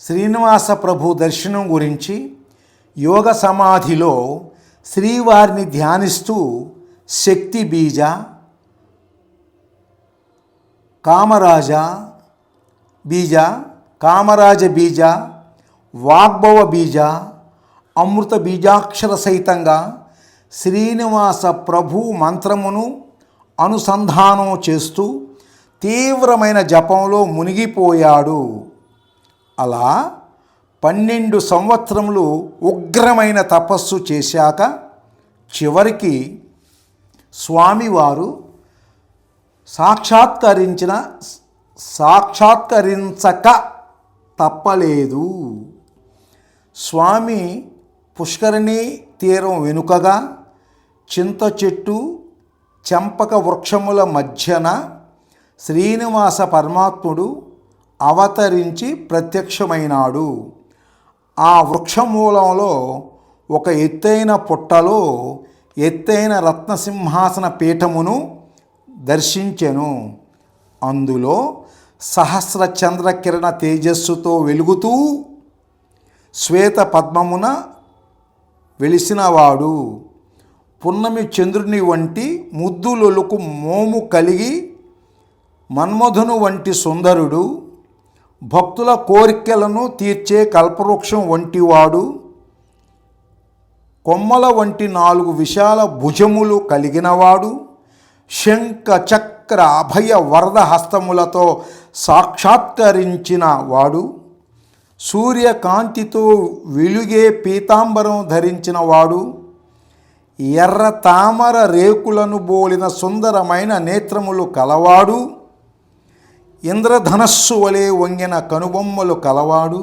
శ్రీనివాస ప్రభు దర్శనం గురించి యోగ సమాధిలో శ్రీవారిని ధ్యానిస్తూ శక్తి బీజ కామరాజ బీజ కామరాజ బీజ వాగ్భవ బీజ అమృత బీజాక్షర సహితంగా శ్రీనివాస ప్రభు మంత్రమును అనుసంధానం చేస్తూ తీవ్రమైన జపంలో మునిగిపోయాడు. అలా పన్నెండు సంవత్సరములు ఉగ్రమైన తపస్సు చేశాక చివరికి స్వామివారు సాక్షాత్కరించిన సాక్షాత్కరించక తప్పలేదు. స్వామి పుష్కరిణి తీరం వెనుకగా చింత చెట్టు చెంపక వృక్షముల మధ్యన శ్రీనివాస పరమాత్ముడు అవతరించి ప్రత్యక్షమైనాడు. ఆ వృక్షమూలంలో ఒక ఎత్తైన పుట్టలో ఎత్తైన రత్నసింహాసన పీఠమును దర్శించెను. అందులో సహస్ర చంద్రకిరణ తేజస్సుతో వెలుగుతూ శ్వేత పద్మమున వెలిసినవాడు. పున్నమి చంద్రుని వంటి ముద్దులొలుకు మోము కలిగి మన్మధును వంటి సుందరుడు. భక్తుల కోరికలను తీర్చే కల్పవృక్షం వంటివాడు కొమ్మల వంటి నాలుగు విశాల భుజములు కలిగినవాడు శంఖ చక్ర అభయ వరద హస్తములతో సాక్షాత్కరించిన వాడు సూర్యకాంతితో వెలుగే పీతాంబరం ధరించిన వాడు ఎర్ర తామర రేకులను బోలిన సుందరమైన నేత్రములు కలవాడు ఇంద్రధనస్సు వలె వంగిన కనుబొమ్మలు కలవాడు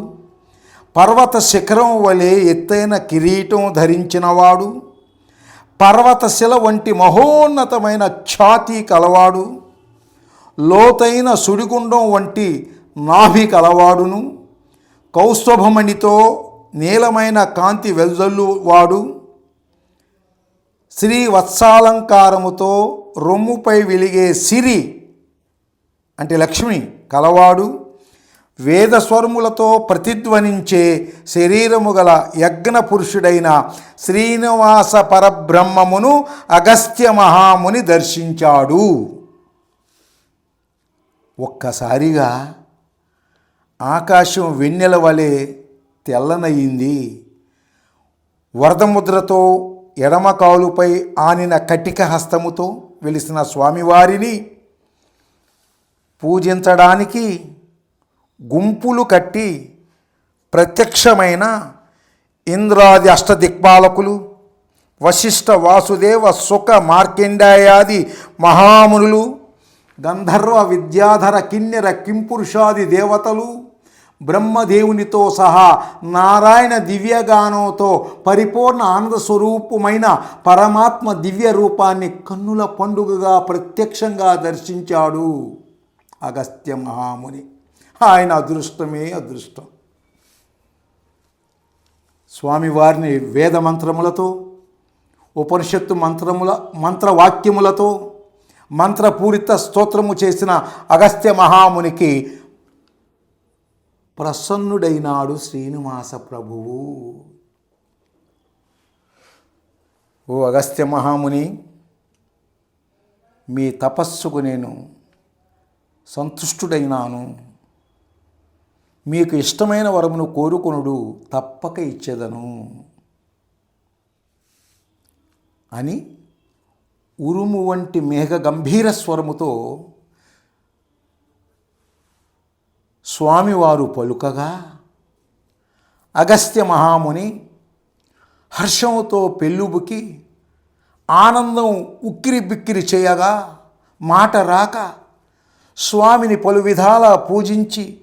పర్వత శిఖరం వలె ఎత్తైన కిరీటం ధరించినవాడు పర్వతశిల వంటి మహోన్నతమైన ఛాతీ కలవాడు లోతైన సుడిగుండం వంటి నాభి కలవాడును కౌస్తభమణితో నీలమైన కాంతి వెల్జల్లువాడు శ్రీ వత్సాలంకారముతో రొమ్ముపై వెలిగే సిరి అంటే లక్ష్మి కలవాడు వేదస్వరములతో ప్రతిధ్వనించే శరీరము గల యజ్ఞ పురుషుడైన శ్రీనివాస పరబ్రహ్మమును అగస్త్య మహాముని దర్శించాడు. ఒక్కసారిగా ఆకాశం వెన్నెల వలె తెల్లనయింది. వరదముద్రతో ఎడమ కాలుపై ఆనిన కటిక హస్తముతో వెలిసిన స్వామివారిని పూజించడానికి గుంపులు కట్టి ప్రత్యక్షమైన ఇంద్రాది అష్టదిక్పాలకులు వశిష్ఠ వాసుదేవ సుఖ మార్కెండాయాది మహామునులు గంధర్వ విద్యాధర కిన్నెర కింపురుషాది దేవతలు బ్రహ్మదేవునితో సహా నారాయణ దివ్యగానంతో పరిపూర్ణ ఆనంద స్వరూపమైన పరమాత్మ దివ్య రూపాన్ని కన్నుల పండుగగా ప్రత్యక్షంగా దర్శించాడు. అగస్త్య మహాముని. ఆయన అదృష్టమే అదృష్టం. స్వామివారిని వేద మంత్రములతో ఉపనిషత్తు మంత్రముల మంత్రవాక్యములతో మంత్రపూరిత స్తోత్రము చేసిన అగస్త్య మహామునికి ప్రసన్నుడైనాడు శ్రీనివాస ప్రభువు. ఓ అగస్త్య మహాముని మీ తపస్సుకు నేను సంతుష్టుడైనాను. మీకు ఇష్టమైన వరమును కోరుకొనుడు తప్పక ఇచ్చేదను. అని ఉరుము వంటి మేఘ గంభీర స్వరముతో స్వామివారు పలుకగా అగస్త్య మహాముని హర్షంతో పెళ్ళుబుకి ఆనందం ఉక్కిరి బిక్కిరి చేయగా మాట రాక స్వామిని పలు విధాలా పూజించి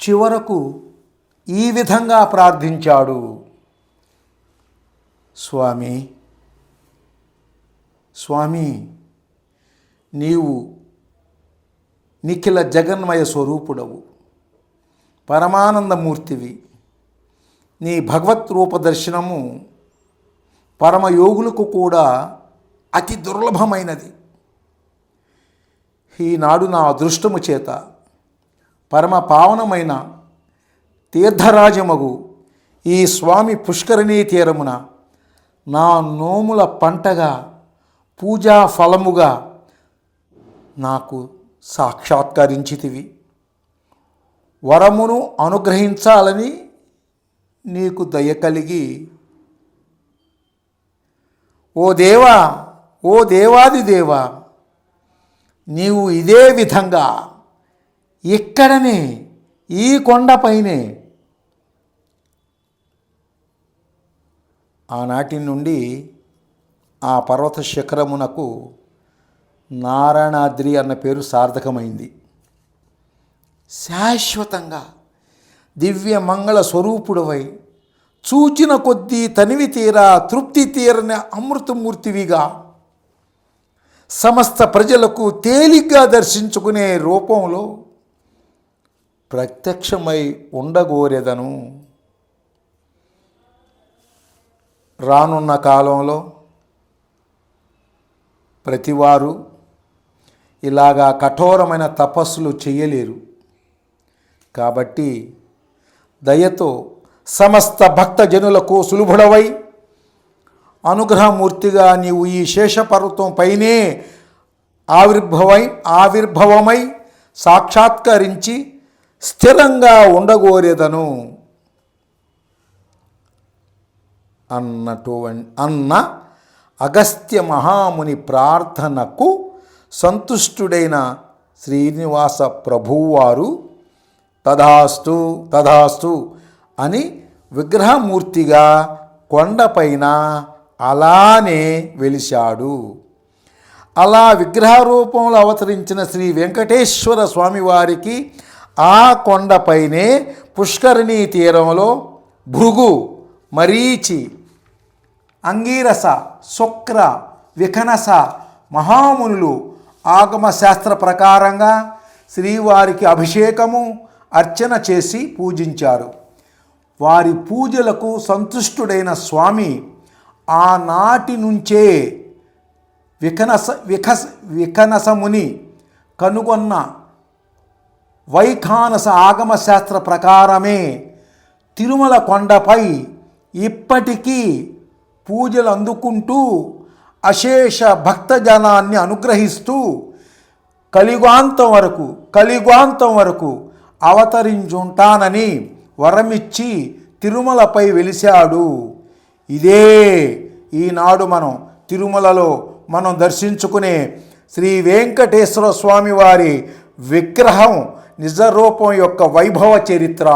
చివరకు ఈ విధంగా ప్రార్థించాడు. స్వామి స్వామి నీవు నిఖిల జగన్మయ స్వరూపుడవు పరమానందమూర్తివి. నీ భగవత్ రూప దర్శనము పరమయోగులకు కూడా అతి దుర్లభమైనది. ఈనాడు నా అదృష్టము చేత పరమ పావనమైన తీర్థరాజమగు ఈ స్వామి పుష్కరిణీ తీరమున నా నోముల పంటగా పూజా ఫలముగా నాకు సాక్షాత్కరించితివి. వరమును అనుగ్రహించాలని నీకు దయ కలిగి. ఓ దేవా ఓ దేవాది దేవా నీవు ఇదే విధంగా ఇక్కడనే ఈ కొండపైనే ఆనాటి నుండి ఆ పర్వత శిఖరమునకు నారాయణాద్రి అన్న పేరు సార్థకమైంది. శాశ్వతంగా దివ్య మంగళ స్వరూపుడవై చూచిన కొద్దీ తనివి తీరా తృప్తి తీరని అమృతమూర్తివిగా సమస్త ప్రజలకు తేలిగ్గా దర్శించుకునే రూపంలో ప్రత్యక్షమై ఉండగోరెదను. రానున్న కాలంలో ప్రతివారు ఇలాగా కఠోరమైన తపస్సులు చేయలేరు. కాబట్టి దయతో సమస్త భక్తజనులకు సులుభుడవై అనుగ్రహమూర్తిగా నీవు ఈ శేషపర్వతం పైనే ఆవిర్భవై ఆవిర్భవమై సాక్షాత్కరించి స్థిరంగా ఉండగోరేదను. అన్నటు అన్న అగస్త్య మహాముని ప్రార్థనకు సంతుష్టుడైన శ్రీనివాస ప్రభువారు తధాస్తు తధాస్తు అని విగ్రహమూర్తిగా కొండపైన అలానే వెలిశాడు. అలా విగ్రహ రూపంలో అవతరించిన శ్రీ వెంకటేశ్వర స్వామివారికి ఆ కొండపైనే పుష్కరిణీ తీరంలో భృగు మరీచి అంగీరస శుక్ర వికనస మహామునులు ఆగమ శాస్త్ర ప్రకారంగా శ్రీవారికి అభిషేకము అర్చన చేసి పూజించారు. వారి పూజలకు సంతుష్టుడైన స్వామి ఆనాటి నుంచే వికనస వికస వికనసముని కనుగొన్న వైఖానస ఆగమ శాస్త్ర ప్రకారమే తిరుమల కొండపై ఇప్పటికీ పూజలు అందుకుంటూ అశేష భక్తజనాన్ని అనుగ్రహిస్తూ కలిగాంతం వరకు కలిగాంతం వరకు అవతరించుంటానని వరమిచ్చి తిరుమలపై వెలిశాడు. ఇదే ఈనాడు మనం తిరుమలలో మనం దర్శించుకునే శ్రీ వెంకటేశ్వర స్వామి వారి విగ్రహం నిజరూపం యొక్క వైభవ చరిత్ర.